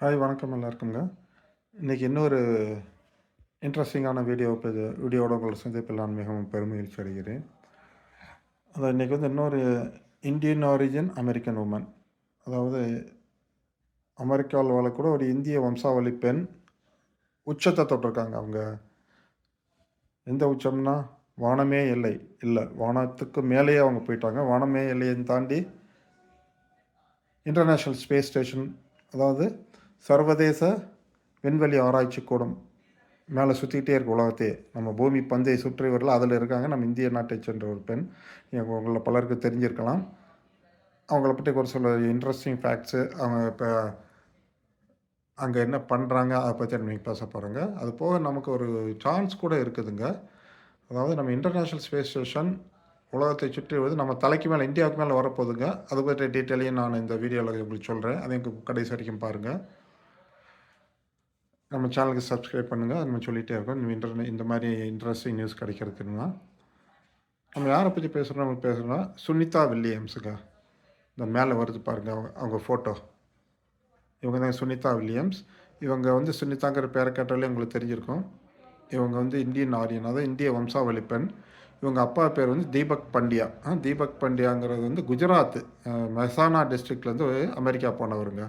Hi வணக்கம் எல்லாருக்குங்க. இன்றைக்கி இன்னொரு இன்ட்ரெஸ்டிங்கான வீடியோ இப்போ இது வீடியோட உங்களை சந்திப்பில் நான் மிகவும் பெருமையில் அடைகிறேன். அதான் இன்றைக்கி வந்து இன்னொரு இந்தியன் ஆரிஜின் அமெரிக்கன் உமன் அதாவது அமெரிக்காவில் வாழக்கூட ஒரு இந்திய வம்சாவளி பெண் உச்சத்தை தொட்டிருக்காங்க அவங்க. எந்த உச்சம்னா வானமே இல்லை. இல்லை வானத்துக்கு மேலேயே அவங்க போயிட்டாங்க. வானமே எல்லையை தாண்டி இன்டர்நேஷ்னல் ஸ்பேஸ் ஸ்டேஷன் அதாவது சர்வதேச விண்வெளி ஆராய்ச்சி கூடம் மேலே சுற்றிக்கிட்டே இருக்க உலகத்தையே. நம்ம பூமி பந்தை சுற்றி வரல அதில் இருக்காங்க. நம்ம இந்திய நாட்டை சென்ற ஒரு பெண். உங்களை பலருக்கு தெரிஞ்சிருக்கலாம். அவங்கள பற்றி ஒரு சில இன்ட்ரெஸ்டிங் ஃபேக்ட்ஸு அவங்க இப்போ அங்கே என்ன பண்ணுறாங்க அதை பற்றி நீங்கள் பேச போகிறோங்க அது போக நமக்கு ஒரு சான்ஸ் கூட இருக்குதுங்க. அதாவது நம்ம இன்டர்நேஷ்னல் ஸ்பேஸ் ஸ்டேஷன் உலகத்தை சுற்றி வருது. நம்ம தலைக்கு மேலே இந்தியாவுக்கு மேலே வரப்போகுதுங்க. அதை பற்றி டீட்டெயிலையும் நான் இந்த வீடியோவில் உங்களுக்கு சொல்கிறேன் அதை எனக்கு கடைசி வரைக்கும் பாருங்கள் நம்ம சேனலுக்கு சப்ஸ்கிரைப் பண்ணுங்கள் அது நம்ம சொல்லிகிட்டே இருக்கோம். இந்த இன்டர்நெட் இந்த மாதிரி இன்ட்ரெஸ்டிங் நியூஸ் கிடைக்கிறதுக்குன்னா நம்ம யாரை பற்றி பேசுகிறோம் நம்ம பேசுகிறோம்னா சுனிதா வில்லியம்ஸுங்க. இந்த மேலே வருது பாருங்கள் அவங்க அவங்க ஃபோட்டோ இவங்க தான் சுனிதா வில்லியம்ஸ். இவங்க வந்து சுனிதாங்கிற பேரை கேட்டாலே உங்களுக்கு தெரிஞ்சிருக்கும். இவங்க வந்து இந்தியன் ஆரியன். அதாவது இந்திய வம்சாவளி பெண் இவங்க அப்பா பேர் வந்து தீபக் பண்டியா. தீபக் பண்டியாங்கிறது வந்து குஜராத் மெசானா டிஸ்ட்ரிக்ட்லேருந்து அமெரிக்கா போனவருங்க.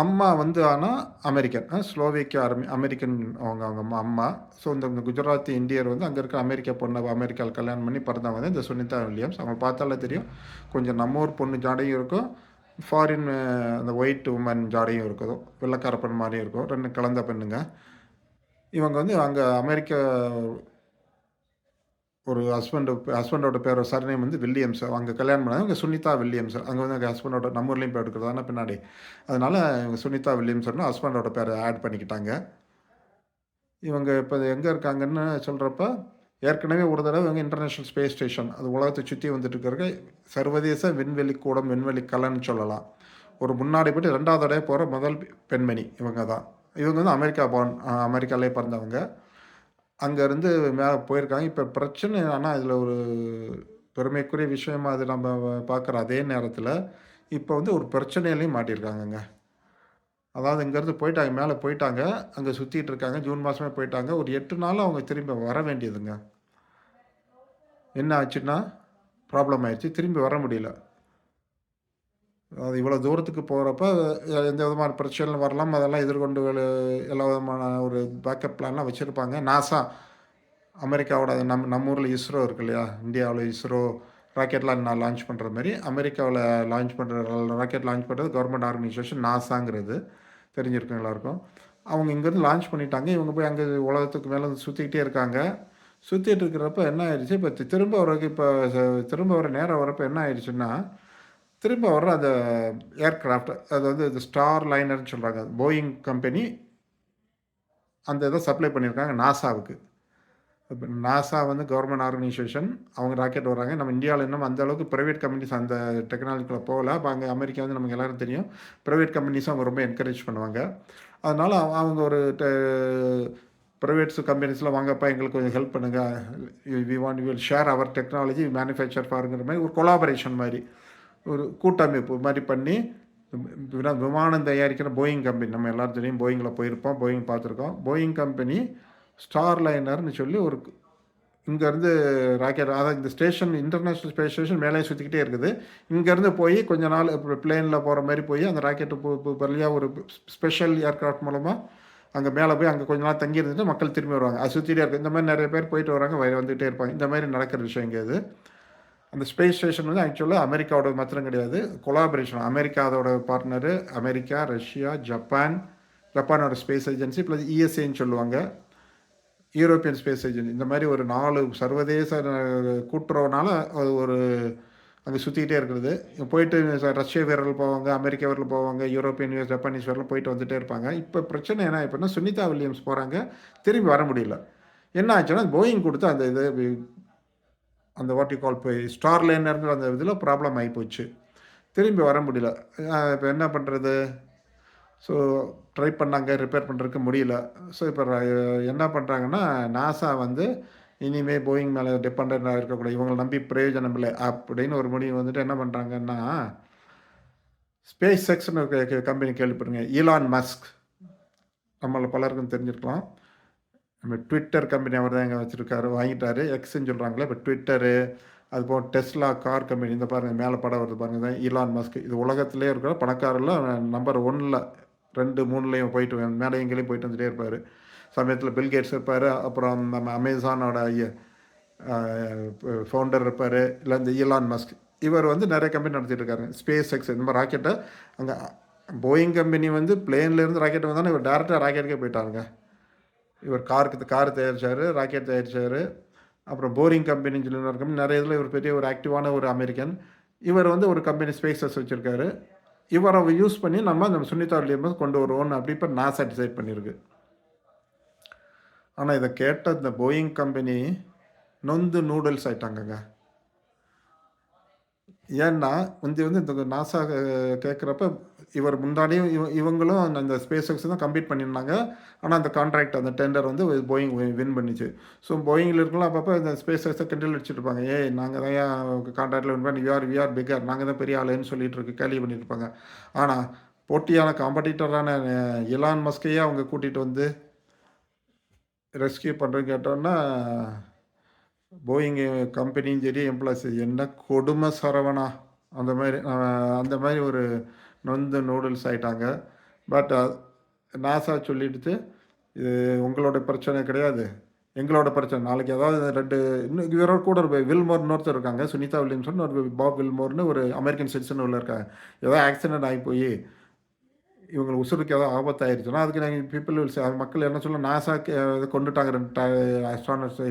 அம்மா வந்து ஆனால் அமெரிக்கன். ஸ்லோவேக்கியா அர்மி அமெரிக்கன் அவங்க அவங்க அம்மா. ஸோ இந்த குஜராத்தி இந்தியர் வந்து அங்கே இருக்க அமெரிக்கா பொண்ணை அமெரிக்காவில் கல்யாணம் பண்ணி பிறந்தவங்க வந்து இந்த சுனிதா வில்லியம்ஸ். அவங்க பார்த்தாலே தெரியும். கொஞ்சம் நம்ம ஊர் பொண்ணு ஜாடையும் இருக்கும். ஃபாரின் அந்த ஒயிட் உமன் ஜாடையும் இருக்கும். வெள்ளக்கார பெண் மாதிரியும் இருக்கும். ரெண்டு கலந்த பெண்ணுங்க. இவங்க வந்து அங்கே அமெரிக்க ஒரு ஹஸ்பண்டு ஹஸ்பண்டோட பேர் சர்நேம் வந்து வில்லியம்ஸ் அங்கே கல்யாணம் பண்ணாங்க இவங்க சுனிதா வில்லியம்ஸ் அங்கே வந்து எங்கள் ஹஸ்பண்டோட நம்ம ஊர்லேயும் பேர் எடுக்கிறதான பின்னாடி. அதனால் இவங்க சுனிதா வில்லியம்ஸ்னு ஹஸ்பண்டோட பேரை ஆட் பண்ணிக்கிட்டாங்க. இவங்க இப்போ எங்கே இருக்காங்கன்னு சொல்கிறப்ப ஏற்கனவே ஒரு தடவை இவங்க இன்டர்நேஷ்னல் ஸ்பேஸ் ஸ்டேஷன் அது உலகத்தை சுற்றி வந்துட்டு இருக்கிற சர்வதேச விண்வெளி கூடம் விண்வெளி கலன்னு சொல்லலாம். ஒரு முன்னாடி போய்ட்டு ரெண்டாவது தடவை போகிற முதல் பெண்மணி இவங்க தான். இவங்க வந்து அமெரிக்கா பான் அமெரிக்காலே பிறந்தவங்க. அங்கேருந்து மேலே போயிருக்காங்க. இப்போ பிரச்சனை என்னன்னா இதில் ஒரு பெருமைக்குரிய விஷயமா அது நம்ம பார்க்குற அதே நேரத்தில் இப்போ வந்து ஒரு பிரச்சனையிலையும் மாட்டியிருக்காங்கங்க. அதாவது இங்கேருந்து போயிட்டாங்க மேலே போயிட்டாங்க அங்கே சுற்றிட்டு இருக்காங்க ஜூன் மாதமே போயிட்டாங்க. ஒரு எட்டு நாள் அவங்க திரும்பி வர வேண்டியதுங்க. என்ன ஆச்சுன்னா ப்ராப்ளம் ஆயிடுச்சு. திரும்பி வர முடியல. அது இவ்வளோ தூரத்துக்கு போகிறப்ப எந்த விதமான பிரச்சனையும் வரலாம். அதெல்லாம் எதிர்கொண்டு எல்லா விதமான ஒரு பேக்கப் பிளான்லாம் வச்சுருப்பாங்க. நாசா அமெரிக்காவோட நம் நம்ம ஊரில் இஸ்ரோ இருக்கு இல்லையா? இந்தியாவில் இஸ்ரோ ராக்கெட்லாம் நான் லான்ச் பண்ணுற மாதிரி அமெரிக்காவில் லான்ச் பண்ணுற ராக்கெட் லான்ச் பண்ணுறது கவர்மெண்ட் ஆர்கனைசேஷன் நாசாங்கிறது தெரிஞ்சிருக்கும் எல்லாருக்கும். அவங்க இங்கேருந்து லான்ச் பண்ணிட்டாங்க. இவங்க போய் அங்கே உலகத்துக்கு மேலே சுற்றிக்கிட்டே இருக்காங்க. சுற்றிட்டு இருக்கிறப்ப என்ன ஆயிடுச்சு? இப்போ திரும்ப வரக்கு இப்போ திரும்ப வர நேரம் வரப்போ என்ன ஆயிடுச்சுன்னா திரும்ப வர்ற அந்த ஏர்க்ராஃப்ட் அது வந்து இந்த ஸ்டார் லைனர்னு சொல்கிறாங்க போயிங் கம்பெனி அந்த இதை சப்ளை பண்ணியிருக்காங்க நாசாவுக்கு. இப்போ நாசா வந்து கவர்மெண்ட் ஆர்கனைசேஷன் அவங்க ராக்கெட் வராங்க நம்ம இந்தியாவில் இன்னும் அந்த அளவுக்கு ப்ரைவேட் கம்பெனிஸ் அந்த டெக்னாலஜிக்குள்ளே போகல. அப்போ அங்கே அமெரிக்கா வந்து நமக்கு எல்லோரும் தெரியும். ப்ரைவேட் கம்பெனிஸும் அவங்க ரொம்ப என்கரேஜ் பண்ணுவாங்க. அதனால் அவங்க ஒரு ப்ரைவேட்ஸ் கம்பெனிஸில் வாங்கப்பா எங்களுக்கு கொஞ்சம் ஹெல்ப் பண்ணுங்கள் we want will share our technology manufacture பாருங்கிற மாதிரி ஒரு கொலாபரேஷன் மாதிரி. ஒரு கூட்டமைப்பு மாதிரி பண்ணி விமானம் தயாரிக்கிற போயிங் கம்பெனி நம்ம எல்லாரும் தெரியும் போயிங்கில் போயிருப்போம் போயிங் பார்த்துருக்கோம். போயிங் கம்பெனி ஸ்டார் லைனர்னு சொல்லி ஒரு இங்கேருந்து ராக்கெட் அதாவது இந்த ஸ்டேஷன் இன்டர்நேஷ்னல் ஸ்பேஸ் ஸ்டேஷன் மேலே சுற்றிக்கிட்டே இருக்குது. இங்கேருந்து போய் கொஞ்ச நாள் இப்போ பிளேனில் போகிற மாதிரி போய் அந்த ராக்கெட்டு வழியாக ஒரு ஸ்பெஷல் ஏர்க்ராஃப்ட் மூலமாக அங்கே மேலே போய் அங்கே கொஞ்ச நாள் தங்கி இருந்துட்டு மக்கள் திரும்பி வருவாங்க. அது சுற்றிட்டே இருக்குது இந்த மாதிரி நிறைய பேர் போயிட்டு வராங்க வந்துகிட்டே இருப்பாங்க. இந்த மாதிரி நடக்கிற விஷயம் இங்கே இது. அந்த ஸ்பேஸ் ஸ்டேஷன் வந்து ஆக்சுவலாக அமெரிக்காவோட மாத்திரம் கிடையாது. கொலாபரேஷன் அமெரிக்கா அதோட பார்ட்னரு அமெரிக்கா ரஷ்யா ஜப்பான் ஜப்பானோட ஸ்பேஸ் ஏஜென்சி ப்ளஸ் இஎஸ்ஏன்னு சொல்லுவாங்க. யூரோப்பியன் ஸ்பேஸ் ஏஜென்சி இந்த மாதிரி ஒரு நாலு சர்வதேச கூட்டுறவுனால அது ஒரு அங்கே சுற்றிக்கிட்டே இருக்கிறது. போயிட்டு ரஷ்ய வீரர்கள் போவாங்க அமெரிக்க வீரர்கள் போவாங்க யூரோப்பியன் ஜப்பானீஸ் வீரர்கள் போயிட்டு வந்துகிட்டே இருப்பாங்க. இப்போ பிரச்சனை என்ன இப்போனா சுனிதா வில்லியம்ஸ் போகிறாங்க திரும்பி வர முடியல. என்ன ஆச்சுன்னா போயிங் கொடுத்து அந்த இது அந்த வாட்டி கால் போய் ஸ்டார் லைனருங்கிற அந்த இதில் ப்ராப்ளம் ஆகிப்போச்சு திரும்பி வர முடியல. இப்போ என்ன பண்ணுறது ஸோ ட்ரை பண்ணாங்க ரிப்பேர் பண்ணுறதுக்கு முடியல. ஸோ இப்போ என்ன பண்ணுறாங்கன்னா நாசா வந்து இனிமேல் போயிங் மேலே டிபெண்ட்டாக இருக்கக்கூடாது. இவங்களை நம்பி பிரயோஜனம் இல்லை. அப்படின்னு ஒரு முடிவு வந்துட்டு என்ன பண்ணுறாங்கன்னா ஸ்பேஸ் செக்ஸ்னு கம்பெனி கேள்விப்படுங்க. ஈலான் மஸ்க் நம்மளை பலருக்கும் தெரிஞ்சிருக்கலாம். நம்ம ட்விட்டர் கம்பெனி அவர் தான் எங்கே வச்சுருக்காரு. வாங்கிட்டாரு. எக்ஸ்ன்னு சொல்கிறாங்களே இப்போ ட்விட்டரு அது போக டெஸ்லா கார் கம்பெனி இந்த பாருங்கள் மேலே படம் வருது பாருங்கள் தான் ஈலான் மஸ்க் இது உலகத்திலே இருக்கிற பணக்காரில் நம்பர் ஒன்னில் ரெண்டு மூணுலேயும் போயிட்டு மேலே எங்கேயும் போயிட்டு வந்துட்டே இருப்பார். சமயத்தில் பில்கேட்ஸ் இருப்பார். அப்புறம் நம்ம அமேசானோட ஃபவுண்டர் இருப்பார். இல்லை இந்த ஈலான் மஸ்க் இவர் வந்து நிறைய கம்பெனி நடத்திட்டு இருக்காரு. ஸ்பேஸ் எக்ஸ் இந்த மாதிரி ராக்கெட்டை அங்கே போயிங் கம்பெனி வந்து பிளேன்லேருந்து ராக்கெட் வந்தாலும் இவர் டேரெக்டாக ராக்கெட்டுக்கே போயிட்டாருங்க. இவர் காருக்கு கார் தயாரித்தார் ராக்கெட் தயாரித்தார் அப்புறம் போரிங் கம்பெனின்னு சொல்லி ஒரு கம்பெனி நிறைய இதில் இவர் பெரிய ஒரு ஆக்டிவான ஒரு அமெரிக்கன். இவர் வந்து ஒரு கம்பெனி ஸ்பேஸஸ் வச்சுருக்காரு. இவரை யூஸ் பண்ணி நம்ம நம்ம சுனிதா வில்லியம்ஸ் கொண்டு வருவோம்னு அப்படி இப்போ நாசா டிசைட் பண்ணியிருக்கு. ஆனால் இதை கேட்ட இந்த போயிங் கம்பெனி நொந்து நூடுல்ஸ் ஆயிட்டாங்கங்க. ஏன்னா முந்தி வந்து இந்த நாசா கேட்குறப்ப இவர் முன்னாடியும் இவ இவங்களும் அந்த ஸ்பேஸ் எக்ஸ் தான் கம்ப்ளீட் பண்ணியிருந்தாங்க. ஆனால் அந்த கான்ட்ராக்ட் அந்த டெண்டர் வந்து போயிங் வின் பண்ணிச்சு. ஸோ போயிங்கில் இருக்கலாம் அப்பப்போ இந்த ஸ்பேஸ் எக்ஸை கிண்டல் அடிச்சிருப்பாங்க ஏய் நாங்கள் தான் கான்ட்ராக்டில் வின் பண்ணி விஆர் விஆர் பிகர் நாங்கள் தான் பெரிய ஆளுன்னு சொல்லிட்டு இருக்கு. கேள்வி பண்ணியிருப்பாங்க ஆனால் போட்டியான காம்படிட்டரான இலான் மஸ்கையே அவங்க கூட்டிகிட்டு வந்து ரெஸ்கியூ பண்ணுறேன்னு கேட்டோன்னா போயிங் கம்பெனியும் சரி எம்ப்ளாய்ஸ் என்ன கொடுமை சரவணா? அந்த மாதிரி அந்த மாதிரி ஒரு நொந்து நூடுல்ஸ் ஆகிட்டாங்க பட் நாசா uh, சொல்லிடுத்து இது உங்களோட பிரச்சனை கிடையாது. எங்களோட பிரச்சனை. நாளைக்கு ஏதாவது ரெண்டு இன்னும் இவரோட கூட ஒரு வில்மோர்னு ஒருத்தர் இருக்காங்க சுனிதா வில்லியம்சன் ஒரு பாப் வில்மோர்னு ஒரு அமெரிக்கன் சிட்டிசன் உள்ள இருக்காங்க. ஏதோ ஆக்சிடென்ட் ஆகி போய் இவங்களுக்கு உசுருக்கு ஏதாவது ஆபத்தாயிருச்சுன்னா அதுக்கு நாங்கள் பீப்புள் மக்கள் என்ன சொல்ல நாசா கொண்டுட்டாங்க ரெண்டு ஆஸ்ட்ரானர்ஸ்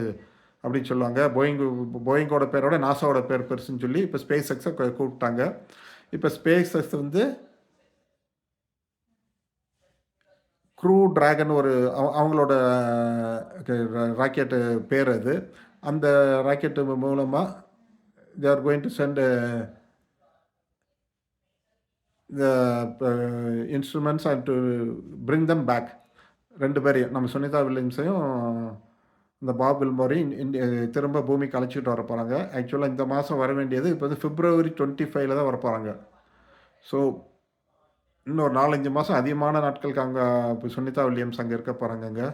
அப்படின்னு சொல்லுவாங்க. போயிங் போயிங்கோட பேரோட நாசாவோட பேர் பெருசுன்னு சொல்லி இப்போ ஸ்பேஸ் எக்ஸை கூப்பிட்டாங்க. இப்போ ஸ்பேஸ் எக்ஸ் வந்து க்ரூ ட்ராகன் ஒரு அவங்களோட ராக்கெட்டு பேர் அது. அந்த ராக்கெட்டு மூலமாக they are going to send the instruments and to bring them back ரெண்டு பேரையும் நம்ம சுனிதா வில்லியம்ஸையும் இந்த பாப் மாதிரி திரும்ப பூமிக்கு அழைச்சிட்டு வர போகிறாங்க ஆக்சுவலாக இந்த மாதம் வர வேண்டியது இப்போ வந்து பிப்ரவரி டுவெண்ட்டி ஃபைவ்ல தான் வர போகிறாங்க ஸோ இன்னும் ஒரு நாலஞ்சு மாதம் அதிகமான நாட்களுக்கு அங்கே இப்போ சுனிதா வில்லியம்ஸ் அங்கே இருக்க போகிறாங்க அங்கே.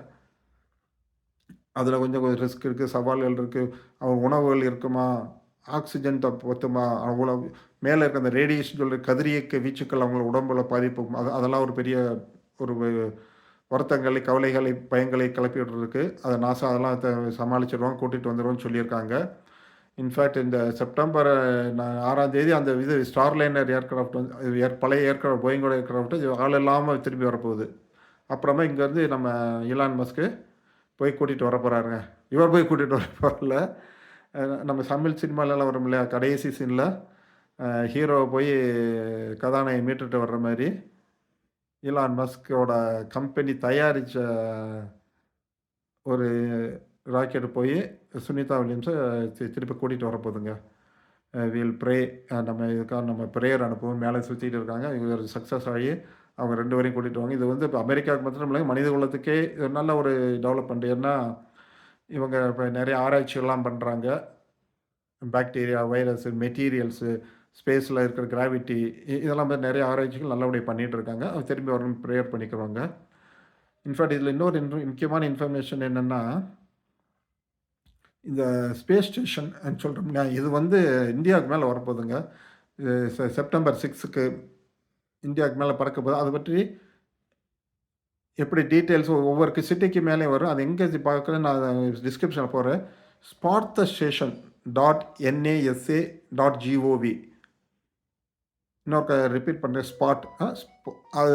அதில் கொஞ்சம் கொஞ்சம் ரிஸ்க் இருக்குது சவால்கள் இருக்குது அவங்க உணவுகள் இருக்குமா? ஆக்சிஜன் பத்துமா அவ்வளோ மேலே இருக்க அந்த ரேடியேஷன் சொல்கிற கதிரியக்க வீச்சுக்கள் அவங்கள உடம்புல பாதிப்பு அது அதெல்லாம் ஒரு பெரிய ஒரு வருத்தங்களை கவலைகளை பயங்களை கிளப்பி விடுறதுக்கு அதை நாசா அதெல்லாம் சமாளிச்சிடுவோம் கூட்டிகிட்டு வந்துடுவோம்னு சொல்லியிருக்காங்க. இன்ஃபேக்ட் இந்த செப்டம்பர் ஆறாம் தேதி அந்த இது ஸ்டார் லைனர் ஏர்க்ராஃப்ட் வந்து ஏர் பழைய ஏர்க்ராஃப்ட் போயிங்கோட ஏர்க்ராஃப்ட் ஆள் இல்லாமல் திரும்பி வரப்போகுது. அப்புறமா இங்கேருந்து நம்ம இலான் மஸ்க்கு போய் கூட்டிகிட்டு வர போகிறாருங்க இவர் போய் கூட்டிகிட்டு வர போகிறல நம்ம தமிழ் சினிமாலெலாம் வரும் இல்லையா? கடைசி சீனில் ஹீரோவை போய் கதாநாயகி மீட்டுட்டு வர்ற மாதிரி. இலான் மஸ்கோட கம்பெனி தயாரித்த ஒரு ராக்கெட்டு போய் சுனிதா வில்லியம்ஸை திருப்பி கூட்டிகிட்டு வரப்போகுதுங்க வீல் ப்ரே நம்ம இதுக்காக நம்ம ப்ரேயர் அனுப்புவோம். மேலே சுற்றிட்டு இருக்காங்க. இவர் சக்ஸஸ் ஆகி அவங்க ரெண்டு வரையும் கூட்டிகிட்டு வாங்க. இது வந்து இப்போ அமெரிக்காவுக்கு மட்டும் இல்லை மனித குலத்துக்கே நல்ல ஒரு டெவலப்மெண்ட் ஏன்னா இவங்க இப்போ நிறைய ஆராய்ச்சிகள்லாம் பண்ணுறாங்க பாக்டீரியா வைரஸு மெட்டீரியல்ஸு ஸ்பேஸில் இருக்கிற கிராவிட்டி இதெல்லாம் மாதிரி நிறைய ஆராய்ச்சிகள் நல்லபடியாக பண்ணிகிட்டு இருக்காங்க அவங்க திரும்பி வரணும் ப்ரேயர் பண்ணிக்கிறவங்க இன்ஃபேக்ட் இதில் இன்னொரு முக்கியமான இன்ஃபர்மேஷன் என்னென்னா இந்த ஸ்பேஸ் ஸ்டேஷன் சொல்கிறோம்னா இது வந்து இந்தியாவுக்கு மேலே வரப்போகுதுங்க. செப்டம்பர் சிக்ஸுக்கு இந்தியாவுக்கு மேலே பறக்க போகுது. அதை பற்றி எப்படி டீட்டெயில்ஸ் ஒவ்வொரு சிட்டிக்கு மேலே வரும். அது எங்கே பார்க்குறேன் நான் டிஸ்கிரிப்ஷனில் போகிறேன் spot the station dot N A S A dot G O V இன்னொரு ரிப்பீட் பண்ணுறேன் ஸ்பாட் அது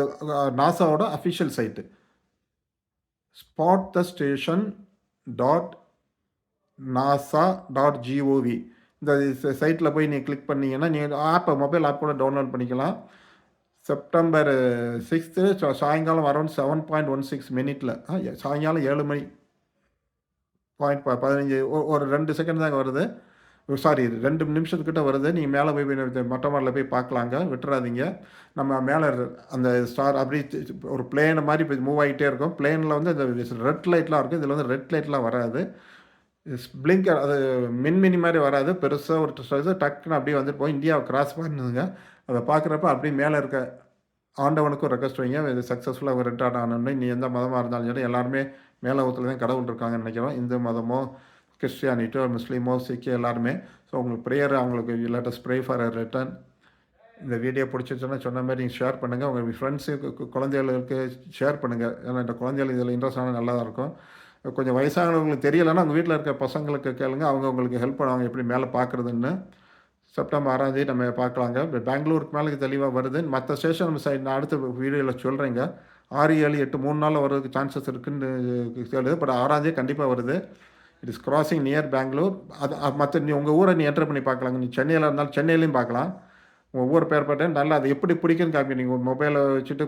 நாசாவோட official site spot the station dot NASA dot G O V இந்த சைட்டில் போய் நீங்கள் கிளிக் பண்ணிங்கன்னா நீங்கள் ஆப்பை மொபைல் ஆப் கூட டவுன்லோட் பண்ணிக்கலாம். செப்டம்பர் சிக்ஸ்த்து சாயங்காலம் around seven point one six மினிட்டில் சாயங்காலம் ஏழு மணி பாயிண்ட் பதினஞ்சு ஒரு ரெண்டு செகண்ட் தாங்க வருது. சாரி ரெண்டு நிமிஷத்துக்கிட்ட வருது. நீங்கள் மேலே போய் மொட்டை மாடலில் போய் பார்க்கலாங்க. விட்டுறாதீங்க. நம்ம மேலே அந்த ஸ்டார் அப்படி ஒரு பிளேனை மாதிரி இப்போ மூவ் ஆகிட்டே இருக்கும். பிளேனில் வந்து இந்த ரெட் லைட்லாம் இருக்கும் இதில் வந்து ரெட் லைட்லாம் வராது. பிளிங்கர் அது மின்மினி மாதிரி வராது. பெருசாக ஒரு இது டக்குன்னு அப்படியே வந்துட்டு போய் இந்தியாவை கிராஸ் பண்ணுதுங்க. அதை பார்க்குறப்ப அப்படியே மேலே இருக்க ஆண்டவனுக்கும் ரெக்வஸ்ட் வைங்க. இது சக்ஸஸ்ஃபுல்லாக ரிட்டார்ட் ஆனோன்னு. நீ எந்த மதமாக இருந்தாலும் சரி எல்லாருமே மேலே ஊற்றுல தான் கடவுள் இருக்காங்கன்னு நினைக்கிறோம். இந்து மதமோ கிறிஸ்டியானிட்டோ முஸ்லீமோ சிக்கி எல்லாருமே. ஸோ உங்களுக்கு ப்ரேயர் அவங்களுக்கு லேட்டஸ்ட் ப்ரே ஃபார் ரிட்டர்ன் இந்த வீடியோ பிடிச்சிச்சுன்னா சொன்ன மாதிரி நீங்கள் ஷேர் பண்ணுங்கள் உங்கள் ஃப்ரெண்ட்ஸுக்கு குழந்தைகளுக்கு ஷேர் பண்ணுங்கள் ஏன்னா இந்த குழந்தைகள் இதில் இன்ட்ரெஸ்ட் ஆனால் நல்லா தான் இருக்கும். கொஞ்சம் வயசானவங்களுக்கு தெரியலைன்னா உங்கள் வீட்டில் இருக்க பசங்களுக்கு கேளுங்க. அவங்க உங்களுக்கு ஹெல்ப் பண்ணுவாங்க எப்படி மேலே பார்க்குறதுன்னு செப்டம்பர் ஆறாம் தேதி நம்ம பார்க்கலாங்க. பெங்களூருக்கு மேலே தெளிவாக வருது. மற்ற ஸ்டேஷன் நம்ம சைட் நான் அடுத்த வீடியோவில் சொல்கிறேங்க ஆறு ஏழு எட்டு மூணு நாளில் வர்றதுக்கு சான்சஸ் இருக்குன்னு சொல்லுது பட் ஆறாம் தேதி கண்டிப்பாக வருது. It is crossing near Bangalore அது மற்ற நீ உங்கள் ஊரை நீ என்டர் பண்ணி பார்க்கலாங்க. நீ சென்னையில் இருந்தாலும் சென்னையிலையும் பார்க்கலாம். உங்கள் ஊர் பேர் பட்டேன். நல்லா அது எப்படி பிடிக்குன்னு காப்பி நீங்கள் மொபைலை வச்சுட்டு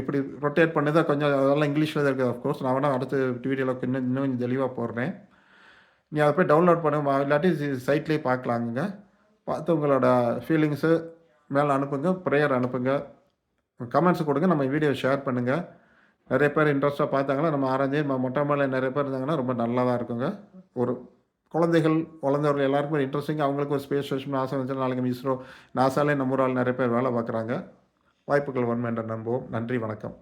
எப்படி ரொட்டேட் பண்ணுதோ கொஞ்சம் அதெல்லாம் இங்கிலீஷில் தான் இருக்குது. அஃப்கோர்ஸ் நான் வேணால் அடுத்த வீடியோவில் இன்னும் இன்னும் கொஞ்சம் தெளிவாக போடுறேன். நீ அதை போய் டவுன்லோட் பண்ணு இல்லாட்டி சைட்லேயே பார்க்கலாங்க பார்த்து உங்களோட ஃபீலிங்ஸு மேலே அனுப்புங்க. ப்ரேயர் அனுப்புங்க. கமெண்ட்ஸ் கொடுங்க. நம்ம வீடியோ ஷேர் பண்ணுங்கள் நிறைய பேர் இன்ட்ரெஸ்ட்டாக பார்த்தாங்கன்னா நம்ம ஆரஞ்சு மொட்டை மாலை நிறைய பேர் இருந்தாங்கன்னா ரொம்ப நல்லதாக இருக்குங்க. ஒரு குழந்தைகள் குழந்தைகள் எல்லாருக்கும் இன்ட்ரெஸ்டிங் அவங்களுக்கு ஒரு ஸ்பேஸ் ஸ்டேஷன் ஆசை வந்து நாளைக்கு இஸ்ரோ நாசாலே நம்ம ஊரால் நிறைய பேர் வேலை பார்க்குறாங்க. வாய்ப்புகள் வரும் என்ற நம்புவோம். நன்றி வணக்கம்.